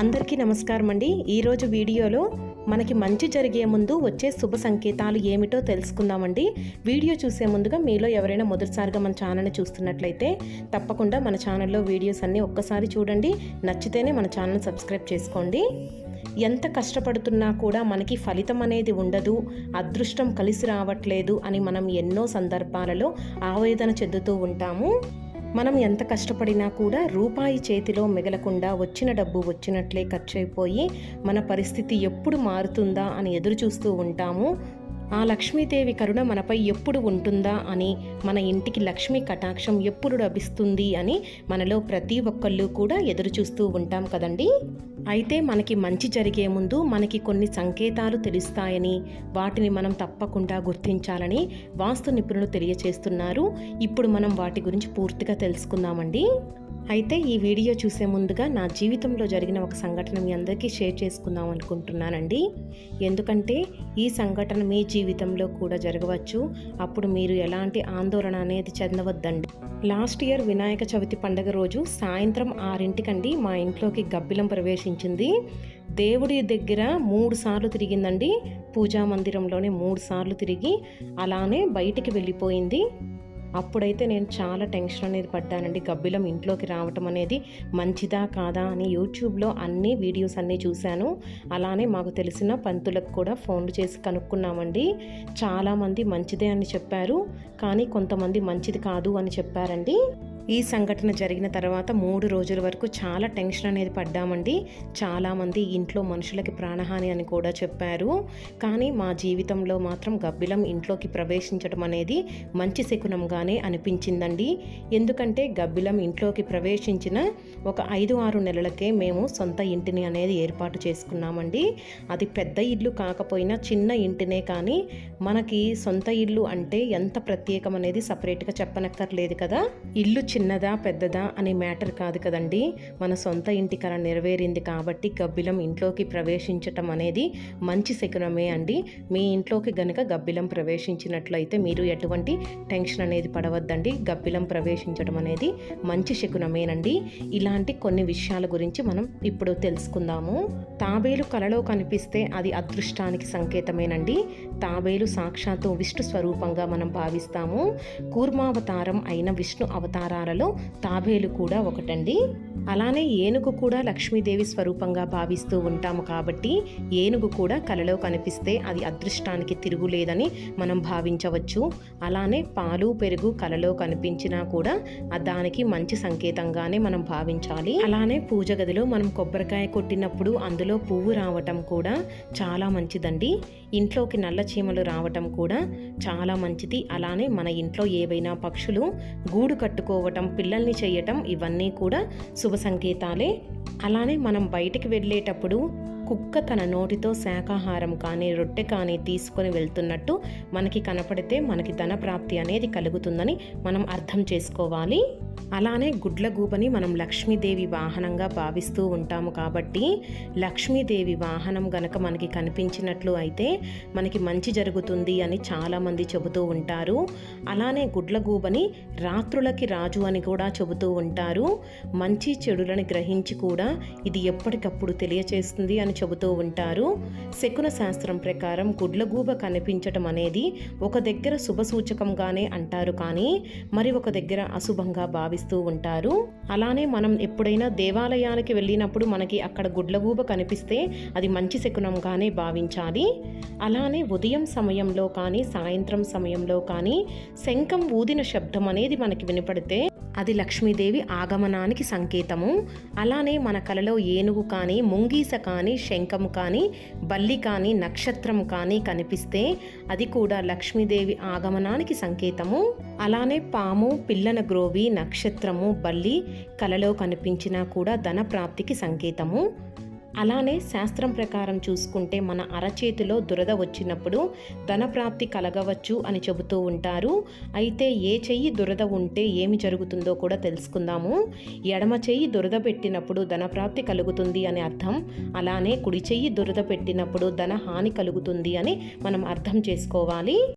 అందరికీ నమస్కారం అండి. ఈరోజు వీడియోలో మనకి మంచి జరిగే ముందు వచ్చే శుభ సంకేతాలు ఏమిటో తెలుసుకుందామండి వీడియో చూసే ముందుగా మీలో ఎవరైనా మొదటిసారిగా మన ఛానల్ని చూస్తున్నట్లయితే తప్పకుండా మన ఛానల్లో వీడియోస్ అన్నీ ఒక్కసారి చూడండి. నచ్చితేనే మన ఛానల్ సబ్స్క్రైబ్ చేసుకోండి. ఎంత కష్టపడుతున్నా కూడా మనకి ఫలితం అనేది ఉండదు. అదృష్టం కలిసి రావట్లేదు అని మనం ఎన్నో సందర్భాలలో ఆవేదన చెందుతూ ఉంటాము. మనం ఎంత కష్టపడినా కూడా రూపాయి చేతిలో మిగలకుండా వచ్చిన డబ్బు వచ్చినట్లే ఖర్చయిపోయి మన పరిస్థితి ఎప్పుడు మారుతుందా అని ఎదురు చూస్తూ ఉంటాము. లక్ష్మీదేవి కరుణ మనపై ఎప్పుడు ఉంటుందా అని మన ఇంటికి లక్ష్మీ కటాక్షం ఎప్పుడు లభిస్తుంది అని మనలో ప్రతి ఒక్కళ్ళు కూడా ఎదురు చూస్తూ ఉంటాం కదండి? అయితే మనకి మంచి జరిగే ముందు మనకి కొన్ని సంకేతాలు తెలుస్తాయని వాటిని మనం తప్పకుండా గుర్తించాలని వాస్తు నిపుణులు తెలియచేస్తున్నారు. ఇప్పుడు మనం వాటి గురించి పూర్తిగా తెలుసుకుందామండి. అయితే ఈ వీడియో చూసే ముందుగా నా జీవితంలో జరిగిన ఒక సంఘటన మీ అందరికీ షేర్ చేసుకుందాం అనుకుంటున్నానండి. ఎందుకంటే ఈ సంఘటన మీ జీవితంలో కూడా జరగవచ్చు. అప్పుడు మీరు ఎలాంటి ఆందోళన అనేది చెందవద్దండి. లాస్ట్ ఇయర్ వినాయక చవితి పండుగ రోజు సాయంత్రం ఆరింటికండి మా ఇంట్లోకి గబ్బిలం ప్రవేశించింది. దేవుడి దగ్గర మూడు సార్లు తిరిగిందండి. పూజా మందిరంలోనే మూడు సార్లు తిరిగి అలానే బయటికి వెళ్ళిపోయింది. అప్పుడైతే నేను చాలా టెన్షన్ అనేది పడ్డానండి. గబ్బిలం ఇంట్లోకి రావటం అనేది మంచిదా కాదా అని యూట్యూబ్లో అన్ని వీడియోస్ అన్నీ చూశాను. అలానే మాకు తెలిసిన పంతులకు కూడా ఫోన్లు చేసి కనుక్కున్నామండి. చాలామంది మంచిదే అని చెప్పారు. కానీ కొంతమంది మంచిది కాదు అని చెప్పారండి. ఈ సంఘటన జరిగిన తర్వాత మూడు రోజుల వరకు చాలా టెన్షన్ అనేది పడ్డామండి. చాలామంది ఇంట్లో మనుషులకి ప్రాణహాని అని కూడా చెప్పారు. కానీ మా జీవితంలో మాత్రం గబ్బిలం ఇంట్లోకి ప్రవేశించడం అనేది మంచి శకునంగానే అనిపించిందండి. ఎందుకంటే గబ్బిలం ఇంట్లోకి ప్రవేశించిన ఒక ఐదు ఆరు నెలలకే మేము సొంత ఇంటిని అనేది ఏర్పాటు చేసుకున్నామండి. అది పెద్ద ఇల్లు కాకపోయినా చిన్న ఇంటినే కానీ మనకి సొంత ఇల్లు అంటే ఎంత ప్రత్యేకం అనేది సపరేట్గా చెప్పనక్కర్లేదు కదా. ఇల్లు చిన్నదా పెద్దదా అనే మ్యాటర్ కాదు కదండి. మన సొంత ఇంటి కళ నెరవేరింది కాబట్టి గబ్బిలం ఇంట్లోకి ప్రవేశించటం అనేది మంచి శకునమే అండి. మీ ఇంట్లోకి గనుక గబ్బిలం ప్రవేశించినట్లయితే మీరు ఎటువంటి టెన్షన్ అనేది పడవద్దండి. గబ్బిలం ప్రవేశించడం అనేది మంచి శకునమేనండి. ఇలాంటి కొన్ని విషయాల గురించి మనం ఇప్పుడు తెలుసుకుందాము. తాబేలు కలలో కనిపిస్తే అది అదృష్టానికి సంకేతమేనండి. తాబేలు సాక్షాత్తు విష్ణు స్వరూపంగా మనం భావిస్తాము. కూర్మావతారం అయిన విష్ణు అవతారాలలో తాబేలు కూడా ఒకటండి. అలానే ఏనుగు కూడా లక్ష్మీదేవి స్వరూపంగా భావిస్తూ ఉంటాము కాబట్టి ఏనుగు కూడా కలలో కనిపిస్తే అది అదృష్టానికి తిరుగులేదని మనం భావించవచ్చు. అలానే పాలు పెరుగు కలలో కనిపించినా కూడా దానికి మంచి సంకేతంగానే మనం భావించాలి. అలానే పూజ గదిలో మనం కొబ్బరికాయ కొట్టినప్పుడు అందులో పువ్వు రావటం కూడా చాలా మంచిదండి. ఇంట్లోకి నల్ల చీమలు రావటం కూడా చాలా మంచిది. అలానే మన ఇంట్లో ఏవైనా పక్షులు గూడు కట్టుకోవటం పిల్లల్ని చేయటం ఇవన్నీ కూడా శుభ సంకేతాలే. అలానే మనం బయటికి వెళ్ళేటప్పుడు కుక్క తన నోటితో శాకాహారం కానీ రొట్టె కానీ తీసుకొని వెళ్తున్నట్టు మనకి కనపడితే మనకి ధన ప్రాప్తి అనేది కలుగుతుందని మనం అర్థం చేసుకోవాలి. అలానే గుడ్ల గూబని మనం లక్ష్మీదేవి వాహనంగా భావిస్తూ ఉంటాము కాబట్టి లక్ష్మీదేవి వాహనం గనక మనకి కనిపించినట్లు అయితే మనకి మంచి జరుగుతుంది అని చాలామంది చెబుతూ ఉంటారు. అలానే గుడ్ల గూబని రాత్రులకి రాజు అని కూడా చెబుతూ ఉంటారు. మంచి చెడులను గ్రహించి కూడా ఇది ఎప్పటికప్పుడు తెలియచేస్తుంది అని చెబుతూ ఉంటారు. శకున శాస్త్రం ప్రకారం గుడ్లగూబ కనిపించటం అనేది ఒక దగ్గర శుభ సూచకంగానే అంటారు కానీ మరి ఒక దగ్గర అశుభంగా భావిస్తూ ఉంటారు. అలానే మనం ఎప్పుడైనా దేవాలయానికి వెళ్ళినప్పుడు మనకి అక్కడ గుడ్లగూబ కనిపిస్తే అది మంచి శకునంగానే భావించాలి. అలానే ఉదయం సమయంలో కానీ సాయంత్రం సమయంలో కానీ శంఖం ఊదిన శబ్దం అనేది మనకి వినపడితే అది లక్ష్మీదేవి ఆగమనానికి సంకేతము. అలానే మన కలలో ఏనుగు కానీ ముంగీస కానీ శంఖము కానీ బల్లి కానీ నక్షత్రం కానీ కనిపిస్తే అది కూడా లక్ష్మీదేవి ఆగమనానికి సంకేతము. అలానే పాము పిల్లన గ్రోవి నక్షత్రము బల్లి కలలో కనిపించినా కూడా ధన ప్రాప్తికి సంకేతము. అలానే శాస్త్రం ప్రకారం చూసుకుంటే మన అరచేతిలో దురద వచ్చినప్పుడు ధనప్రాప్తి కలగవచ్చు అని చెబుతూ ఉంటారు. అయితే ఏ చెయ్యి దురద ఉంటే ఏమి జరుగుతుందో కూడా తెలుసుకుందాము. ఎడమ చెయ్యి దురద పెట్టినప్పుడు ధనప్రాప్తి కలుగుతుంది అని అర్థం. అలానే కుడి చెయ్యి దురద పెట్టినప్పుడు ధన హాని కలుగుతుంది అని మనం అర్థం చేసుకోవాలి.